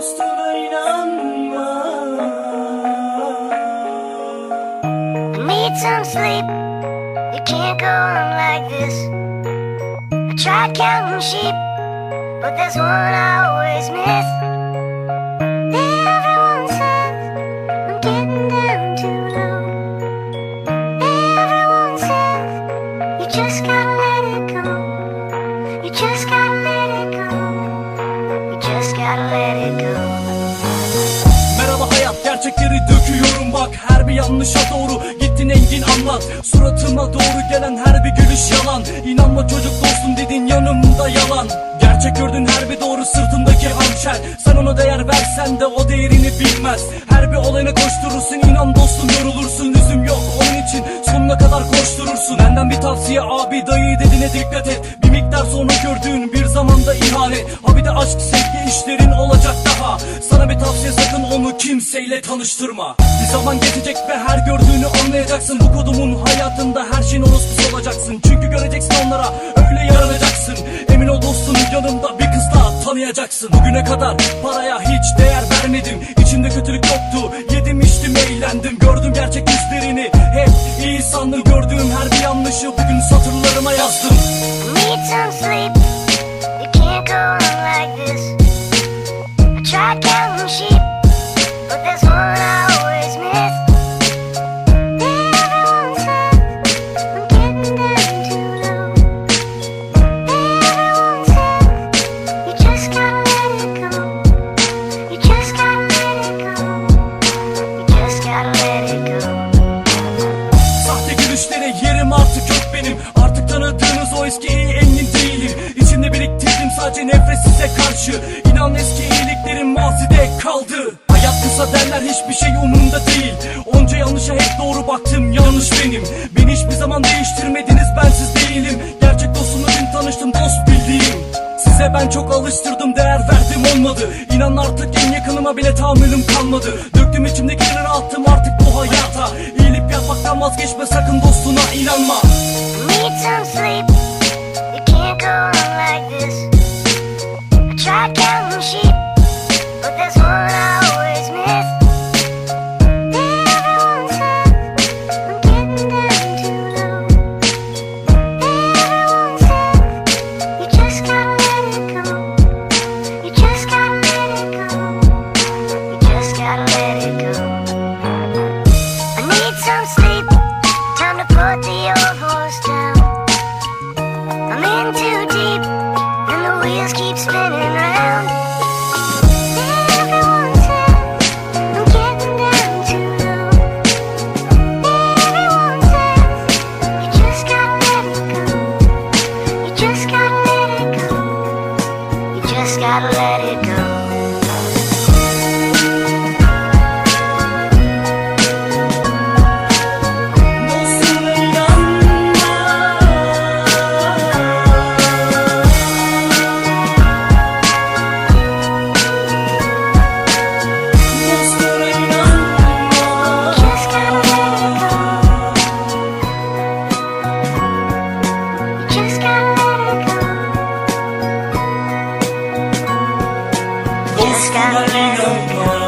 I need some sleep. It can't go on like this. I tried counting sheep, but there's one I always miss. Everyone says I'm getting down too low. Everyone says you just gotta let it go. You just gotta anlat Suratıma doğru gelen her bir gülüş yalan. İnanma çocuk dostum dedin yanımda yalan. Gerçek gördün her bir doğru sırtındaki hançer. Sen ona değer versen de o değerini bilmez Her bir olayına koşturursun inan dostum yorulursun. Lüzum yok onun için sonuna kadar koşturursun. Benden bir tavsiye abi dayı dediğine dikkat et. Bir miktar sonra gördüğün bir zamanda ihanet Ha de aşk sevgi işlerin olacak daha. Sana bir tavsiye sakın onu kimseyle tanıştırma. Bir zaman geçecek ve her gördüğünü anlayacaksın. Bu kodumun hayatında her şeyin orospusu olacaksın. Çünkü göreceksin onlara öyle yaranacaksın. Emin ol dostum yanımda bir kız daha tanıyacaksın. Bugüne kadar paraya hiç değer vermedim kötülük yoktu. Yedim içtim eğlendim. Gördüm gerçek yüzlerini hep iyi sandım Gördüğüm her bir yanlışı bugün satırlarıma yazdım size karşı. İnan eski iyiliklerim mazide kaldı. Hayat kısa derler hiçbir şey umurumda değil. Onca yanlışa hep doğru baktım yanlış benim. Beni hiçbir zaman değiştirmediniz bensiz değilim. Gerçek dostumla dün tanıştım dost bildiğim. Size ben çok alıştırdım değer verdim olmadı. İnan artık en yakınıma bile tahammülüm kalmadı. Döktüm içimdekileri attım artık bu hayata. İyilik yapmaktan vazgeçme sakın dostuna inanma upon